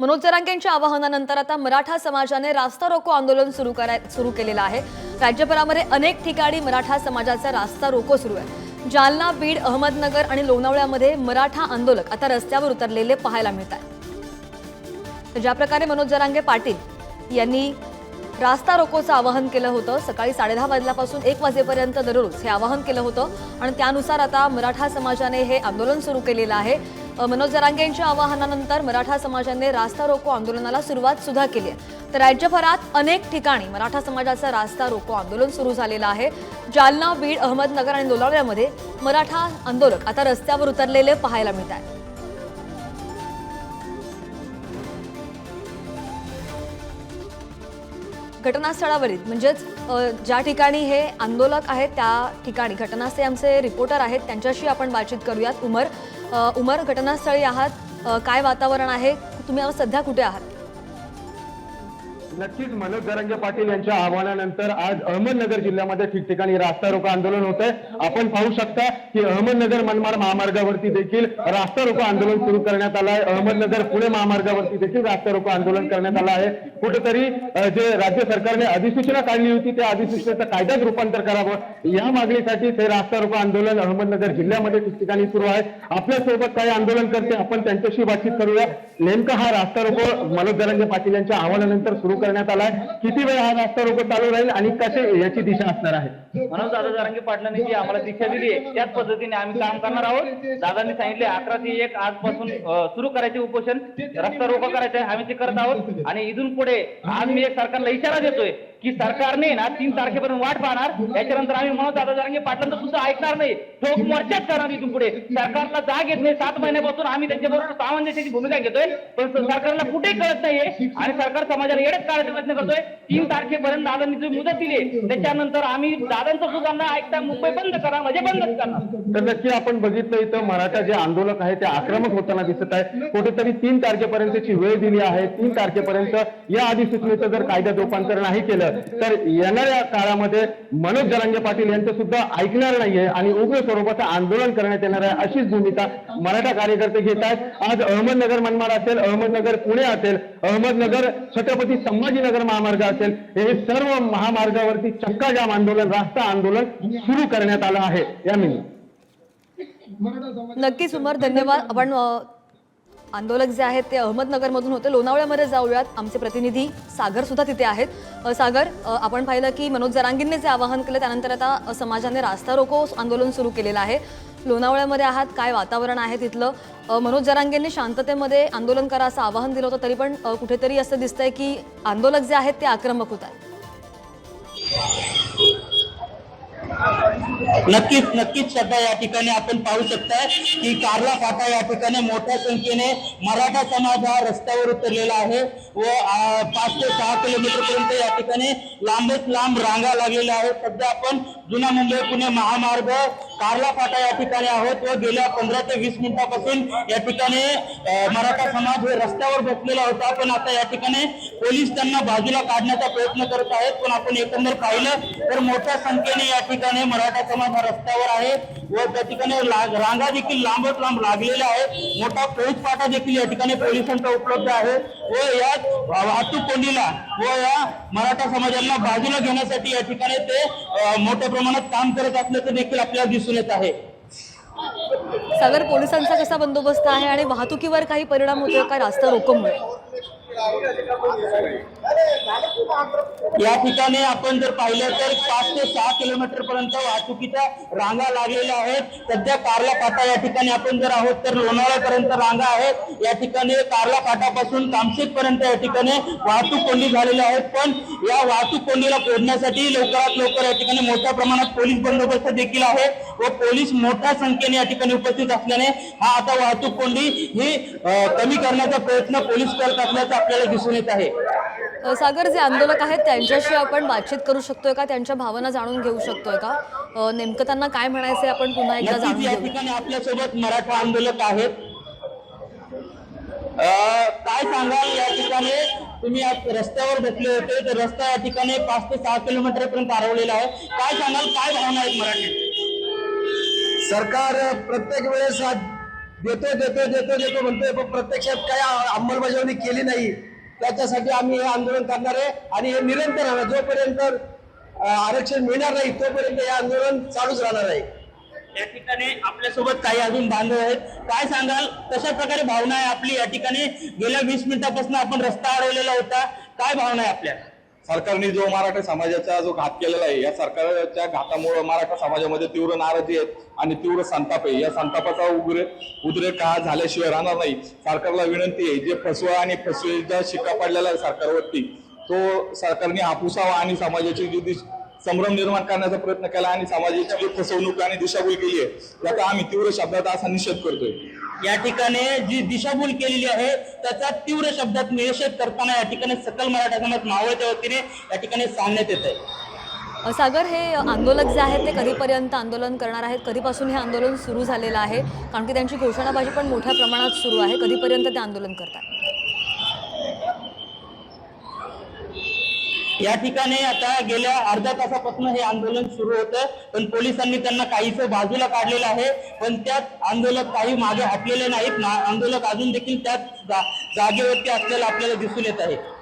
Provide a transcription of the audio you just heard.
मनोज जरांगेंच्या आवाहनानंतर आता मराठा समाजाने रास्ता रोको आंदोलन सुरू कराय सुरू केलेलं आहे. राज्यभरामध्ये अनेक ठिकाणी मराठा समाजाचा रास्ता रोको सुरू आहे. जालना बीड अहमदनगर आणि लोणावळ्यामध्ये मराठा आंदोलक आता रस्त्यावर उतरलेले पाहायला मिळतात ज्या प्रकारे मनोज जरांगे पाटील यांनी रास्ता रोकोचं आवाहन केलं होतं सकाळी साडेदहा वाजल्यापासून एक वाजेपर्यंत दररोज हे आवाहन केलं होतं आणि त्यानुसार आता मराठा समाजाने हे आंदोलन सुरू केलेलं आहे. मनोज जरांगे यांच्या आवाहनानंतर मराठा समाजाने रास्ता रोको आंदोलनाला सुरुवात सुद्धा केली आहे. तर राज्यभरात अनेक ठिकाणी मराठा समाजाचं रास्ता रोको आंदोलन सुरू झालेलं आहे. जालना बीड अहमदनगर आणि लोणावळ्यामध्ये मराठा आंदोलक आता रस्त्यावर उतरलेले पाहायला मिळत आहेत घटनास्थळावरील म्हणजेच ज्या ठिकाणी हे आंदोलक आहेत त्या ठिकाणी घटनास्थळी आमचे रिपोर्टर आहेत त्यांच्याशी आपण बातचीत करूयात. उमर उमर घटनास्थळी आहात. काय वातावरण आहे? तुम्ही सध्या कुठे आहात? नक्कीच मनोज जरांगे पाटील यांच्या आव्हानानंतर आज अहमदनगर जिल्ह्यामध्ये ठिकठिकाणी रास्ता रोको आंदोलन होत आहे आपण पाहू शकता की अहमदनगर मनमाड महामार्गावरती देखील रास्ता रोको आंदोलन सुरू करण्यात आलं आहे. अहमदनगर पुणे महामार्गावरती देखील रास्ता रोको आंदोलन करण्यात आलं आहे. कुठेतरी जे राज्य सरकारने अधिसूचना काढली होती त्या अधिसूचनेचं कायद्यात रूपांतर करावं. या मागणीसाठी ते रास्ता रोको आंदोलन अहमदनगर जिल्ह्यामध्ये ठिकठिकाणी सुरू आहे. आपल्यासोबत काही आंदोलन करते आपण त्यांच्याशी बातचीत करूया. नेमका हा रास्ता रोको मनोज जरांगे पाटील यांच्या आव्हानानंतर सुरू करण्यात आलाय. किती वेळ हा रास्ता रोको चालू राहील आणि कसे याची दिशा असणार आहे? म्हणून दादा जारंगी पाटलांनी जी आम्हाला दिशा दिली आहे त्याच पद्धतीने आम्ही काम करणार आहोत. दादांनी सांगितले अकरा ते एक आजपासून सुरू करायचे उपोषण रस्ता रोको करायचे आहे आम्ही ते करत आहोत. आणि इथून पुढे आज मी एक सरकारला इशारा देतोय की सरकारने ना तीन तारखेपर्यंत वाट पाहणार. त्याच्यानंतर आम्ही म्हणून दादा जारंगे पाटलांचं सुद्धा ऐकणार नाही. ठोक मोर्चाच करणार इथून पुढे. सरकारला जाग येत नाही. सात महिन्यापासून आम्ही त्यांच्याबरोबर सामंजस्याची भूमिका घेतोय. पण सरकारला कुठेही कळत नाहीये. आणि सरकार समाजाला येडच काढायचा प्रयत्न करतोय. तीन तारखेपर्यंत दादांनी जी मुदत दिली त्याच्यानंतर आम्ही दादांचं सुद्धा ऐकता मुंबई बंद करा म्हणजे बंदच करणार तर नक्की आपण बघितलं इथं मराठा जे आंदोलक आहे ते आक्रमक होताना दिसत आहे. कुठेतरी तीन तारखेपर्यंतची वेळ दिली आहे. तीन तारखेपर्यंत या अधिसूचनेचं जर कायद्यात रूपांतर नाही केलं तर येणाऱ्या काळामध्ये मनोज जरांगे पाटील यांचं सुद्धा ऐकणार नाहीये आणि उग्र स्वरूपाचं आंदोलन करण्यात येणार आहे अशीच भूमिका मराठा कार्यकर्ते घेत आहेत. आज अहमदनगर मनमाड असेल अहमदनगर पुणे असेल अहमदनगर छत्रपती संभाजीनगर महामार्ग असेल हे सर्व महामार्गावरती चक्का जाम आंदोलन रास्ता आंदोलन सुरू करण्यात आलं आहे. या मी नक्कीच उमर धन्यवाद. आपण आंदोलक जे आहेत ते अहमदनगरमधून होते. लोणावळ्यामध्ये जाऊयात. आमचे प्रतिनिधी सागर सुद्धा तिथे आहेत. सागर आपण पाहिलं की मनोज जरांगींनी जे आवाहन केलं त्यानंतर आता समाजाने रास्ता रोको आंदोलन सुरू केलेलं आहे. लोणावळ्यामध्ये आहात काय वातावरण आहे तिथलं? मनोज जरांगेंनी शांततेमध्ये आंदोलन करा असं आवाहन दिलं होतं तरी पण कुठेतरी असं दिसतंय की आंदोलक जे आहेत ते आक्रमक होत आहेत. नक्कीच नक्कीच सध्या या ठिकाणी आपण पाहू शकताय की कार्ला फाटा या ठिकाणी मोठ्या संख्येने मराठा समाज हा रस्त्यावर उतरलेला आहे व पाच ते सहा किलोमीटर पर्यंत या ठिकाणी लांबच लांब रांगा लागलेल्या आहेत. सध्या आपण जुना मुंबई पुणे महामार्ग कार्ला फाटा या ठिकाणी आहोत. व गेल्या पंधरा ते वीस मिनिटापासून या ठिकाणी मराठा समाज हे रस्त्यावर बसलेला होता. पण आता या ठिकाणी पोलीस त्यांना बाजूला काढण्याचा प्रयत्न करत आहेत. पण आपण एकंदर पाहिलं तर मोठ्या संख्येने या ठिकाणी मराठा समाज हा रस्त्यावर आहे. व त्या ठिकाणी रांगा देखील लांबच लांब लागलेल्या आहेत. मोठा पोलीस फाटा देखील या ठिकाणी पोलिसांचा उपलब्ध आहे. व या वाहतूक कोंडीला व या मराठा समाजाला बाजूला घेण्यासाठी या ठिकाणी ते मोठ्या प्रमाणात काम करत असल्याचं देखील आपल्याला दिसून येत आहे. सागर पोलिसांचा कसा बंदोबस्त आहे आणि वाहतुकीवर काही परिणाम होतो का रास्ता रोकोमुळे या ठिकाणी आपण जर पाहिलं तर पाच ते सहा किलोमीटर पर्यंत वाहतुकीच्या रांगा लागलेल्या आहेत. सध्या कारला फाटा या ठिकाणी आपण जर आहोत तर लोणावळ्यापर्यंत रांगा आहेत. या ठिकाणी कारला फाटापासून कामशेत पर्यंत या ठिकाणी वाहतूक कोंडी झालेल्या आहेत. पण या वाहतूक कोंडीला फोडण्यासाठी लवकरात लवकर या ठिकाणी मोठ्या प्रमाणात पोलीस बंदोबस्त देखील आहे व पोलीस मोठ्या संख्येने या ठिकाणी उपस्थित असल्याने हा आता वाहतूक कोंडी ही कमी करण्याचा प्रयत्न पोलीस करत असल्याचा आपल्याला दिसून येत आहे. सागर जे आंदोलक आहेत त्यांच्याशी आपण बातचीत करू शकतोय का? त्यांच्या भावना जाणून घेऊ शकतोय का? नेमकं त्यांना काय म्हणायचंय आपण पुन्हा एकदा जाणून या ठिकाणी आपल्यासोबत मराठा आंदोलक आहेत. काय सांगाल? या ठिकाणी तुम्ही आज रस्त्यावर बसले होते. तर रस्ता या ठिकाणी पाच ते सहा किलोमीटर पर्यंत हरवलेला आहे. काय सांगाल? काय भावना आहेत मराठी सरकार प्रत्येक वेळेस देतो देतो देतो देतो म्हणतोय पण प्रत्यक्षात काय अंमलबजावणी केली नाही. त्याच्यासाठी आम्ही हे आंदोलन करणार आहे आणि हे निरंतर राहणार जोपर्यंत आरक्षण मिळणार नाही तोपर्यंत हे आंदोलन चालूच राहणार आहे. या ठिकाणी आपल्यासोबत काही अजून बांधव आहेत. काय सांगाल? कशा प्रकारे भावना आहे आपली? या ठिकाणी गेल्या वीस मिनिटापासून आपण रस्ता अडवलेला होता. काय भावना आहे आपल्या? सरकारने जो मराठा समाजाचा जो घात केलेला आहे या सरकारच्या घातामुळे मराठा समाजामध्ये तीव्र नाराजी आहेत आणि तीव्र संताप आहे. या संतापाचा उग्र उद्रेक का झाल्याशिवाय राहणार नाही. सरकारला विनंती आहे जे फसवा आणि फसवेचा शिक्का पडलेला आहे सरकारवरती तो सरकारने हापुसावा आणि समाजाची जी संभ्रम निर्माण करण्याचा प्रयत्न केला आणि समाजाची जी फसवणूक आणि दिशाभूल केली आहे याचा आम्ही तीव्र शब्दात असा निषेध करतोय. या ठिकाणी जी दिशाभूल केलेली आहे त्याचा तीव्र शब्दात निषेध करताना या ठिकाणी सकल मराठा समाज मावळच्या वतीने या ठिकाणी सांगण्यात येत आहे सागर हे आंदोलक जे आहेत ते कधीपर्यंत आंदोलन करणार आहेत? कधीपासून हे आंदोलन सुरू झालेलं आहे? कारण की त्यांची घोषणाबाजी पण मोठ्या प्रमाणात सुरू आहे. कधीपर्यंत ते आंदोलन करतात? या ठिकाणी आता गेल्या अर्ध्या तासापासून हे आंदोलन सुरू होतं. पण पोलिसांनी त्यांना काहीच बाजूला काढलेलं आहे. पण त्यात आंदोलक काही मागे हटलेले नाहीत. ना- आंदोलक अजून देखील त्याच जा- जागेवरती असलेलं आपल्याला दिसून येत आहे.